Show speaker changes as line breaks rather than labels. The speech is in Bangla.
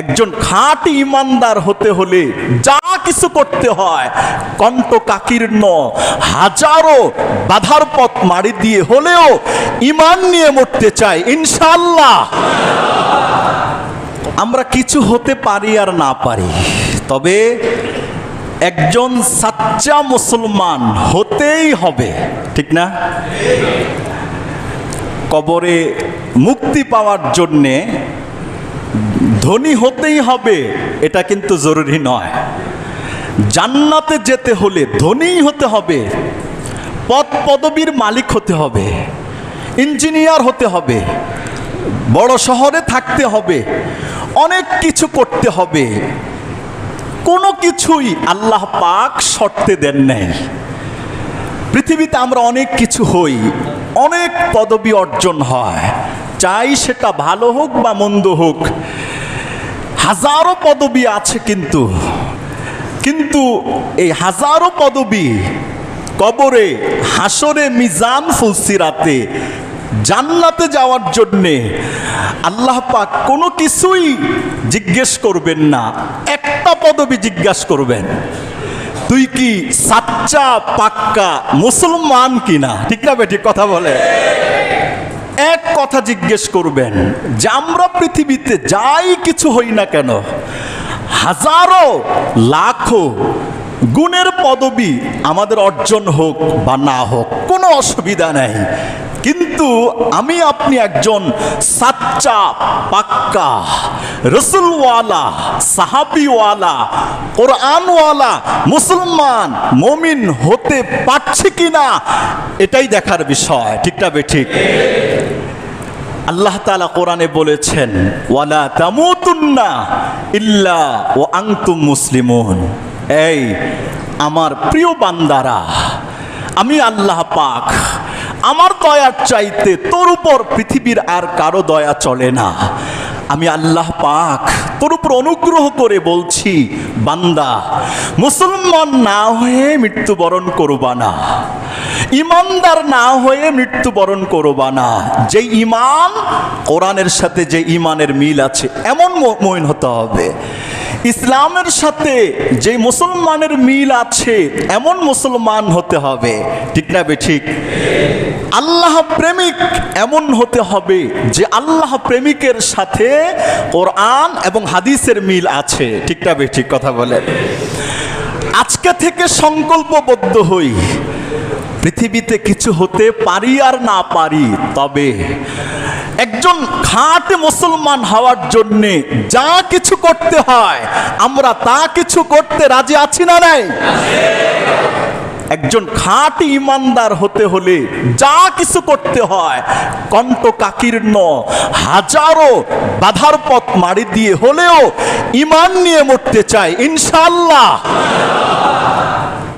একজন খাঁটি ইমানদার হতে হলে যা কিছু করতে হয়, কণ্ঠ কাকীর্ণ, হাজারো বাধার পথ মারি দিয়ে হলেও ইমান নিয়ে মরতে চাই ইনশাল্লাহ আমরা কিছু হতে পারি আর না পারি, তবে একজন সাচ্চা মুসলমান হতেই হবে, ঠিক না? কবরে মুক্তি পাওয়ার জন্যে ধনী হতেই হবে, এটা কিন্তু জরুরি নয়। জান্নাতে যেতে হলে ধনীই হতে হবে, পদ পদবীর মালিক হতে হবে, ইঞ্জিনিয়ার হতে হবে, বড় শহরে থাকতে হবে, অনেক কিছু করতে হবে। কোনো কিছুই আল্লাহ পাক শর্তে দেন নাই। পৃথিবীতে আমরা অনেক কিছু হই, অনেক পদবি অর্জন হয়, চাই সেটা ভালো হোক বা মন্দ হোক হাজারো পদবি আছে কিন্তু। কিন্তু এই হাজারো পদবি কবরে হাসরে মিজান, ফুলসিরাতে, জান্নাতে যাওয়ার জন্যে আল্লাহ পাক কোনো কিছুই জিজ্ঞেস করবেন না, একটা পদবি জিজ্ঞাসা করবেন। তুই কি সাচ্চা, পাক্কা, মুসলমান কিনা? ঠিক না বেটি কথা বলে। এক কথা জিজ্ঞেস করবেন, যে আমরা পৃথিবীতে যাই কিছু হই না কেন, হাজারো, লাখো গুণের পদবি আমাদের অর্জন হোক বা না হোক, কোনো অসুবিধা নেই। কিন্তু আমি আপনি একজন সাচ্চা, পাক্কা, রসুলওয়ালা, সাহাবিওয়ালা, কোরআনওয়ালা, মুসলমান, মমিন হতে পারছি কিনা, এটাই দেখার বিষয়। ঠিকটা বে ঠিক? আল্লাহ তালা কোরআনে বলেছেন, ওয়ালা তামুতুন্না ইল্লা ও আংতুম মুসলিমুন। এই, আমার প্রিয় বান্দারা, আমি আল্লাহ পাক আমার দয়ার চাইতে তোর উপর পৃথিবীর আর কারও দয়া চলে না। আমি আল্লাহ পাক তোর উপর অনুগ্রহ করে বলছি, বান্দা, মুসলমান না হয়ে মৃত্যুবরণ করবা না। ইমানদার না হয়ে মৃত্যুবরণ করবা না। যে ইমান, কোরআনের সাথে যে ইমানের মিল আছে, এমন মইন হতে হবে। ইসলামের সাথে যে মুসলমানের মিল আছে, এমন মুসলমান হতে হবে। ঠিক না ঠিক? আল্লাহ প্রেমিক এমন হতে হবে যে আল্লাহ প্রেমিকের সাথে কোরআন এবং হাদিসের মিল আছে। ঠিক না ঠিক কথা বলে আজকে থেকে সংকল্পবদ্ধ হই। পৃথিবীতে কিছু হতে পারি আর না পারি, তবে একজন খাঁট মুসলমান হওয়ার জন্যে যা কিছু করতে হয়, আমরা তা কিছু করতে রাজি আছি না নাই? একজন খাঁট ইমানদার হতে হলে যা কিছু করতে হয়, কণ্ঠ কাকীর্ণ, হাজারো বাধার পথ মারি দিয়ে হলেও ইমান নিয়ে মরতে চাই ইনশাল্লাহ